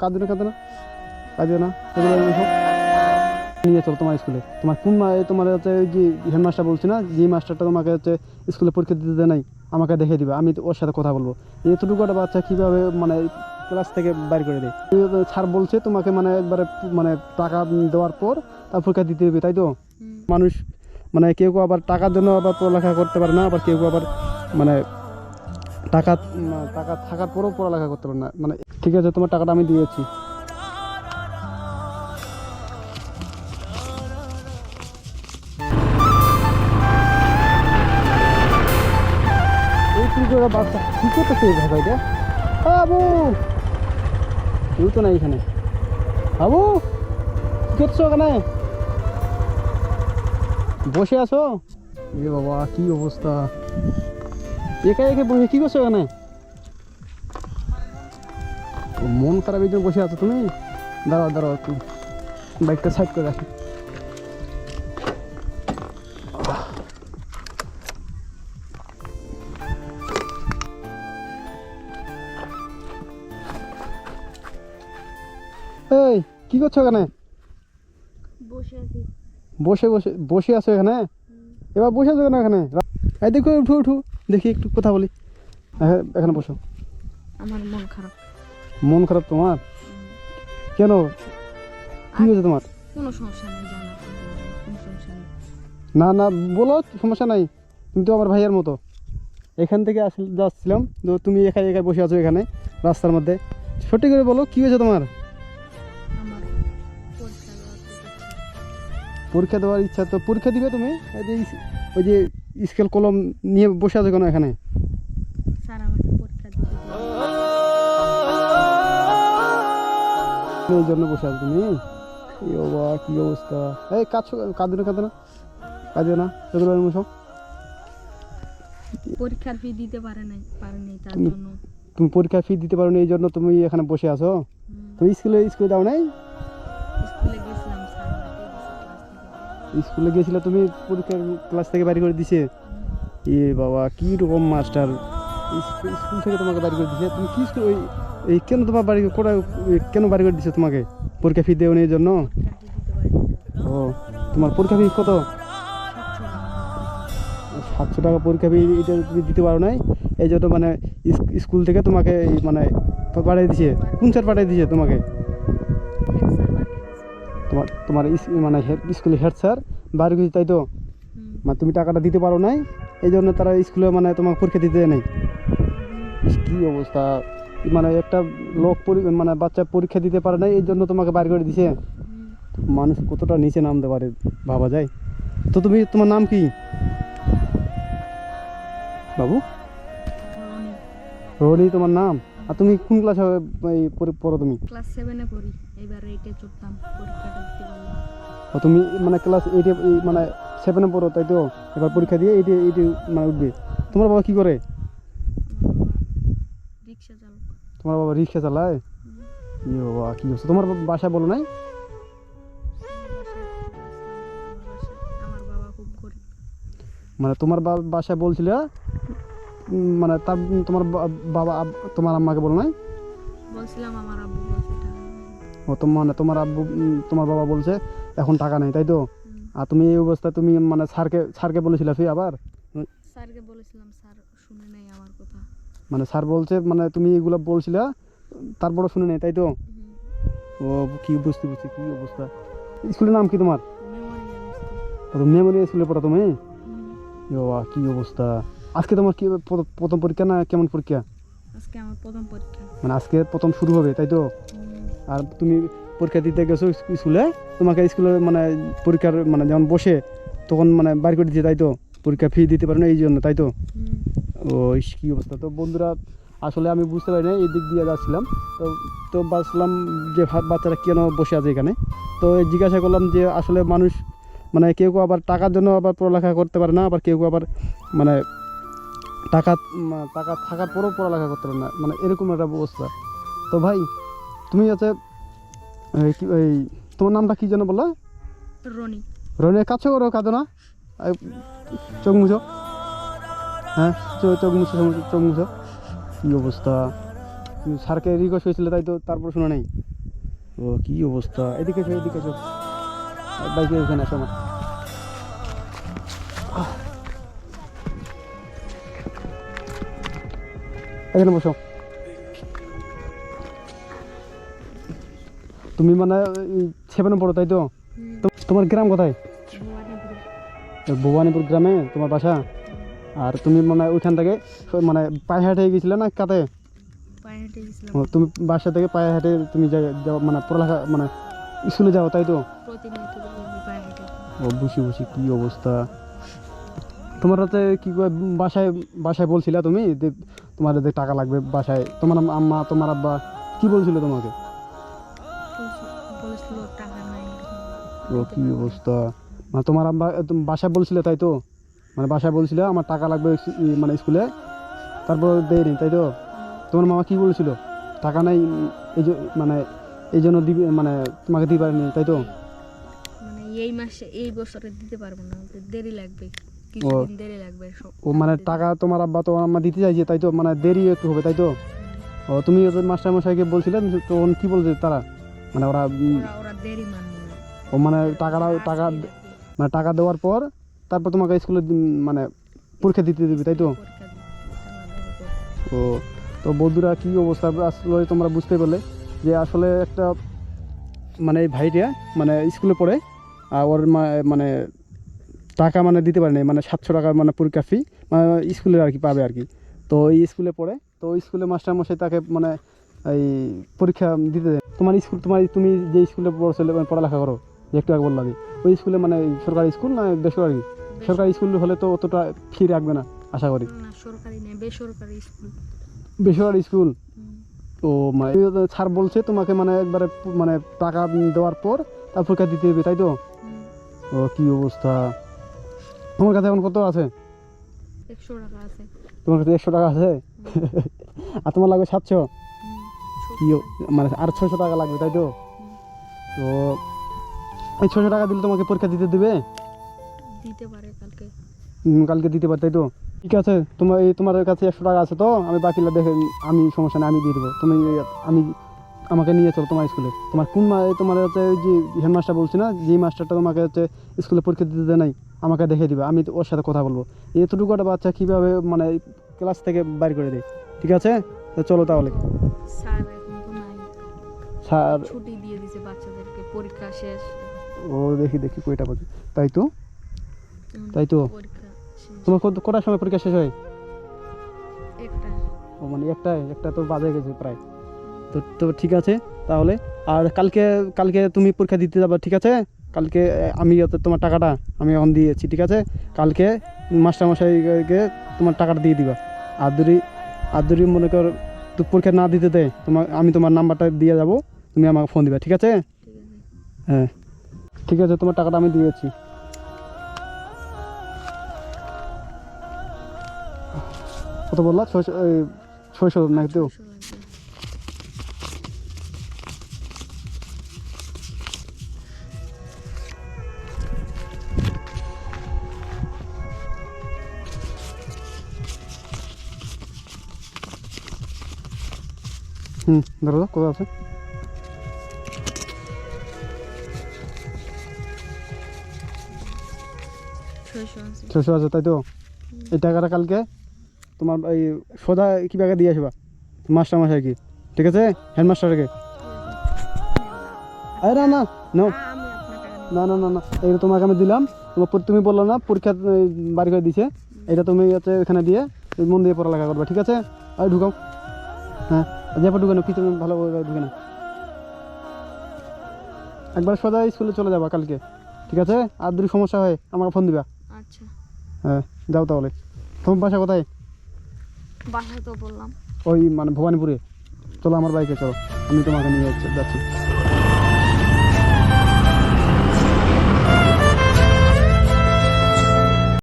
কাঁদো না কাঁদো না। কাঁদো না। এগুলো নিয়ে চলো তোমার স্কুলে। তোমার কোন তোমার হচ্ছে ওই যে হেডমাস্টার বলছি না? যে মাস্টারটা তোমাকে হচ্ছে স্কুলে পরীক্ষা দিতে দেয় নাই আমাকে দেখে দিবে। আমি ওর সাথে কথা বলব। এতটুকু একটা বাচ্চা কীভাবে মানে ক্লাস থেকে বাইর করে দেয়? স্যার বলছে তোমাকে মানে একবারে মানে টাকা দেওয়ার পর তার পরীক্ষা দিতে হবে তাই তো? মানুষ মানে কেউ কেউ আবার টাকার জন্য আবার পড়ালেখা করতে পারে না আবার কেউ কেউ আবার মানে টাকা টাকা থাকার পরেও পড়ালেখা করতে পারে না। মানে ঠিক আছে তোমার টাকাটা আমি দিয়েছি এই তুমি করে বাচ্চা কী করতেছে এই ভাইটা? আবু কেউ তো নাই এখানে। আবু কী করছ ওখানে বসে আছো? এ বাবা কি অবস্থা? একা একে বসে কি করছ এখানে? মন খারাপ এই জন্য বসে আছো তুমি? দাঁড়াও দাঁড়াও একটু। বাইকটা সাইড করে রাখি। এই কি করছ এখানে? বসে আছি। বসে বসে বসে আছো এখানে? এবার বসে আছো কেন এখানে? এই দেখো উঠু উঠু। দেখি একটু কথা বলি। হ্যাঁ এখানে বসো। আমার মন খারাপ। মন খারাপ তোমার? কেন? কি হয়েছে তোমার? কোনো সমস্যা নেই জানা কোনো সমস্যা নেই। না না বলো সমস্যা নাই। তুমি তো আমার ভাইয়ের মতো। এখান থেকে আসল যাচ্ছিলাম তো তুমি একা একা বসে আছো এখানে রাস্তার মধ্যে। সত্যি করে বলো কি হয়েছে তোমার? পরীক্ষা দেওয়ার ইচ্ছে। তো পরীক্ষা দিবে তুমি? ওই যে স্কেল কলম নিয়ে বসে আছো কেন এখানে? এই জন্য বসে আছো তুমি? বাবা কি অবস্থা? এই কাছো কাঁদো না কাঁদো না। কাঁদো না। এমন সব? পরীক্ষার ফি দিতে পারে নাই পারে নাই তার তুমি- জন্য। তুমি পরীক্ষা ফি দিতে পারো না এই জন্য তুমি এখানে বসে আছো? তুমি স্কুলে স্কুলে যাও নাই? স্কুলে গেছিলাম স্কুলে গিয়েছিলে তুমি পরীক্ষার ক্লাস থেকে বাড়ি করে দিছে? এ বাবা কি রকম মাস্টার। স্কুল স্কুল থেকে তোমাকে বাড়ি করে দিছে? তুমি কি স্কুল ওই এই কেন তোমার বাড়ি কোথায় কেন বাড়ি করে দিছে তোমাকে? পরীক্ষা ফি দেওয়া এই জন্য? নাই। ও তোমার পরীক্ষা ফি কত? সাতশো টাকা। পরীক্ষা ফি এটা তুমি দিতে পারো নাই। এই জন্য মানে স্কুল থেকে তোমাকে মানে পাঠিয়ে দিছে। কোন স্যার পাঠিয়ে দিছে তোমাকে। তোমার তোমার মানে হেড স্কুলে হেড স্যার বাড়ি গেছে তাই তো? মানে তুমি টাকাটা দিতে পারো নাই এই জন্য তারা স্কুলে মানে তোমাকে পরীক্ষা দিতে নাই। কি অবস্থা? মানে একটা লোক মানে বাচ্চা পরীক্ষা দিতে পারে না এই জন্য তোমাকে বাইর করে দিছে। মানুষ কতটা নিচে নামতে পারে ভাবা যায়? তো তুমি তোমার নাম কি? বাবু? রনি। তোমার নাম? আর তুমি কোন ক্লাসে পড়ো তুমি? ক্লাস সেভেনে পড়ি। এবার এইটে চড়তাম পরীক্ষাটা দিতে ও তুমি মানে ক্লাস এইটে এই মানে সেভেনে পড়ো তাই তো? এবার পরীক্ষা দিয়ে এইটে এইটে মানে উঠবে। তোমার বাবা কি করে আমার বাবা রিক্সা চালক তোমার বাবা রিক্সা চালায়? হুম। বাবা কি হচ্ছে তোমার বাসা বলো নাই? মানে তোমার বাসায় বলছিলে মানে তার তোমার বাবা তোমার আম্মাকে বলো নাই? বলছিলাম আমার আব্বু বলছে ও তো মানে তোমার আব্বু তোমার বাবা বলছে এখন টাকা নেই তাই তো? আর তুমি এই অবস্থা তুমি মানে স্যারকে স্যারকে বলেছিলে ফি আবার? স্যারকে বলেছিলাম স্যার শুনে নেই আমার কথা। মানে স্যার বলছে মানে তুমি এগুলো বলছিলে তারপরে শুনে নেই তাই তো? ও কি বুঝতে বুঝছি কি অবস্থা? স্কুলের নাম কি তোমার? মেমোরি স্কুলে পড়া তুমি? বাবা কি অবস্থা। আজকে তোমার কি প্রথম পরীক্ষা না কেমন পরীক্ষা? আজকে আমার প্রথম পরীক্ষা। মানে আজকে প্রথম শুরু হবে তাই তো? আর তুমি পরীক্ষা দিতে গেছো স্কুলে তোমাকে স্কুলে মানে পরীক্ষার মানে যেমন বসে তখন মানে বাইর করে দিচ্ছে তাই তো? পরীক্ষা ফি দিতে পারে না এই জন্য তাই তো। ও কী অবস্থা? তো বন্ধুরা আসলে আমি বুঝতে পারি না এই দিক দিয়ে যাচ্ছিলাম। তো তো ভাবছিলাম যে বাচ্চারা কেন বসে আছে এখানে? তো জিজ্ঞাসা করলাম যে আসলে মানুষ মানে কেউ কেউ আবার টাকার জন্য আবার পড়ালেখা করতে পারে না আবার কেউ কেউ আবার মানে টাকা টাকা থাকার পরেও পড়ালেখা করতে পারে না। মানে এরকম একটা অবস্থা। তো ভাই তুমি আছে এই তোমার নামটা কী যেন বললা? রনি। রনে কাছে করো কাঁদো না। চোখ মুছো। হ্যাঁ? চোখ মুছো চোখ মুছো কী অবস্থা? তুমি স্যারকে রিকোয়েস্ট হয়েছিল তাই তো তারপর শোনা নেই। ও কি অবস্থা? এদিকে এসো এদিকে এসো। বাইকে এখানে আসো আমার এখানে বসো। তুমি মানে সেভেনে পড়ো তাই তো? তোমার গ্রাম কোথায়? ভবানীপুর গ্রামে তোমার বাসা? আর তুমি মানে ওইখান থেকে মানে পায়ে হেঁটে গেছিলে না কাতে তুমি বাসা থেকে পায়ে হেঁটে তুমি যাও মানে পড়ালেখা মানে স্কুলে যাও তাই তো? বুঝি বুঝি কি অবস্থা? তোমার হাতে কি বাসায় বাসায় বলছিলা তুমি যে তোমার যে টাকা লাগবে বাসায়? তোমার আম্মা তোমার আব্বা কি বলছিল তোমাকে? ও কি অবস্থা? মানে তোমার আব্বা বাসায় বলছিলে তাই তো? মানে বাসায় বলছিলে আমার টাকা লাগবে মানে স্কুলে। তারপর দেয়নি তাই তো? তোমার মামা কি বলেছিল? টাকা নাই এই যে মানে এই জন্য দিবে মানে তোমাকে দিতে পারেনি তাই তো? মানে এই মাসে এই বছরে দিতে পারব না দেরি লাগবে দেরি লাগবে ও মানে টাকা তোমার আব্বা তোমার আম্মা দিতে চাইছে তাই তো? মানে দেরি একটু হবে তাই তো? ও তুমি ওদের মাস্টার মশাইকে বলছিলে তখন কি বলছে তারা? মানে ওরা ওরা দেরি মানবে না। ও মানে টাকাটা টাকা মানে টাকা দেওয়ার পর তারপর তোমাকে স্কুলে মানে পরীক্ষা দিতে দিবে তাই তো। ও তো বন্ধুরা কী অবস্থা? আসলে তোমরা বুঝতে পারলে যে আসলে একটা মানে এই ভাইটা মানে স্কুলে পড়ে আর ওর মা- মানে টাকা মানে দিতে পারে মানে সাতশো টাকা মানে পরীক্ষা ফি মানে স্কুলের আর কি পাবে আর কি। তো এই স্কুলে পড়ে তো ওই স্কুলে মাস্টারমশাই তাকে মানে এই পরীক্ষা দিতে দেয়। তোমার স্কুল তোমার তুমি যে স্কুলে পড়ছিলে মানে পড়ালেখা করো যে একটু আগে বললাম আমি, ওই স্কুলে মানে সরকারি স্কুল না বেসরকারি? সরকারি স্কুল হলে তো অতটা ফি রাখবে না আশা করি। সরকারি বেসরকারি স্কুল। বেসরকারি স্কুল? হুম। তো মানে স্যার বলছে তোমাকে মানে একবারে মানে টাকা দেওয়ার পর তার পরীক্ষা দিতে হবে তাই তো? ও কি অবস্থা? তোমার কাছে এখন কত আছে? একশো টাকা আছে। তোমার কাছে একশো টাকা আছে? আর তোমার লাগবে সাতশো? কি মানে আর ছশো টাকা লাগবে তাই তো? তো এই ছশো টাকা দিলে তোমাকে পরীক্ষা দিতে দেবে? দিতে পারে কালকে। কালকে দিতে পারে তাই তো? ঠিক আছে তোমার এই তোমার কাছে একশো টাকা আছে তো আমি বাকিটা দেখে আমি সমস্যা নেই আমি দিয়ে দেবো। তুমি আমি আমাকে নিয়ে চলো তোমার স্কুলে। তোমার কোন মা- তোমার হচ্ছে ওই যে হেডমাস্টার বলছি না যে মাস্টারটা তোমাকে হচ্ছে স্কুলে পরীক্ষা দিতে দেয় নাই আমাকে দেখে দিবে আমি ওর সাথে কথা বলব। এতটুকু একটা বাচ্চা কীভাবে মানে ক্লাস থেকে বাইর করে দেয়? ঠিক আছে? চলো তাহলে। স্যার ছুটি দিয়ে দিছে বাচ্চাদেরকে পরীক্ষা শেষ। ও দেখি দেখি কয়টা বাজে। তাই তো? তাই তো? তোমার কটার সময় পরীক্ষা শেষ হয়? ও মানে একটাই একটা তো বাজে গেছে প্রায়। তো তো ঠিক আছে তাহলে। আর কালকে কালকে তুমি পরীক্ষা দিতে যাবে ঠিক আছে? কালকে আমি তোমার টাকাটা আমি এখন দিয়েছি ঠিক আছে? কালকে মাস্টারমশাইকে তোমার টাকাটা দিয়ে দিবা। আর যদি আর যদি মনে কর তো পরীক্ষা না দিতে দেয় তোমার আমি তোমার নাম্বারটা দিয়ে যাব তুমি আমাকে ফোন দিবা ঠিক আছে। হ্যাঁ। ঠিক আছে তোমার টাকাটা আমি দিয়েছি কত বললা? এই, ছয়শো নাকি তো হুম ধরো কত আছে? ছশো আছে তাই তো? এই টাকাটা কালকে তোমার এই সোজা কি ব্যাগে দিয়ে আসবা? মাস্টার মাসায় কি? ঠিক আছে? হেডমাস্টারকে আরে না না না। না না না এইটা তোমাকে আমি দিলাম। তোমার তুমি বলল না পরীক্ষা বাড়ি করে দিছে। এটা তুমি হচ্ছে এখানে দিয়ে মন দিয়ে পড়ালেখা করবে ঠিক আছে? আর ঢুকাও। হ্যাঁ যেপর ঢুকানো কি তুমি ভালো ঢুকে না একবার সোজা স্কুলে চলে যাবা কালকে ঠিক আছে? আর যদি সমস্যা হয় আমাকে ফোন দিবা। আচ্ছা। হ্যাঁ যাও তাহলে। তোমার বাসা কোথায়? বাসা তো বললাম। ওই মানে ভবানীপুরে। চলো আমার বাইকে চলো। আমি তোমাকে নিয়ে যাচ্ছি- যাচ্ছি।